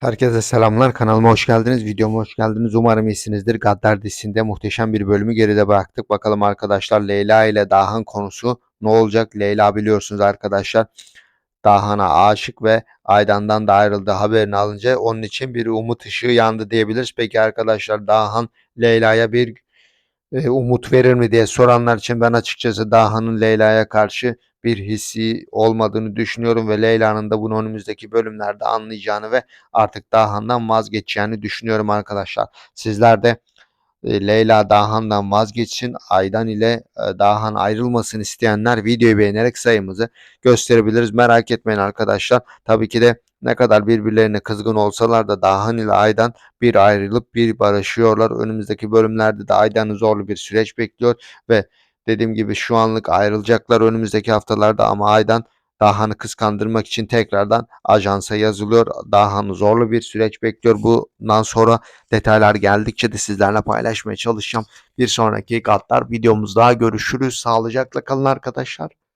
Herkese selamlar. Kanalıma hoş geldiniz. Videoma hoş geldiniz. Umarım iyisinizdir. Gaddar dizisinde muhteşem bir bölümü geride bıraktık. Bakalım arkadaşlar Leyla ile Dahan konusu ne olacak? Leyla biliyorsunuz arkadaşlar Dahan'a aşık ve Aydan'dan da ayrıldı haberini alınca onun için bir umut ışığı yandı diyebiliriz. Peki arkadaşlar Dahan Leyla'ya bir e, umut verir mi diye soranlar için ben açıkçası Daha'nın Leyla'ya karşı bir hissi olmadığını düşünüyorum ve Leyla'nın da bunu önümüzdeki bölümlerde anlayacağını ve artık Dahan'dan vazgeçeceğini düşünüyorum arkadaşlar. Sizler de e, Leyla Dahan'dan vazgeçsin. Aydan ile e, Dahan ayrılmasını isteyenler videoyu beğenerek sayımızı gösterebiliriz. Merak etmeyin arkadaşlar. Tabii ki de ne kadar birbirlerine kızgın olsalar da Dahan ile Aydan bir ayrılıp bir barışıyorlar. Önümüzdeki bölümlerde de Aydan'ı zorlu bir süreç bekliyor ve dediğim gibi şu anlık ayrılacaklar önümüzdeki haftalarda ama Aydan Dahan'ı kıskandırmak için tekrardan ajansa yazılıyor. Dahan'ı zorlu bir süreç bekliyor. Bundan sonra detaylar geldikçe de sizlerle paylaşmaya çalışacağım. Bir sonraki Gaddar videomuzda görüşürüz. Sağlıcakla kalın arkadaşlar.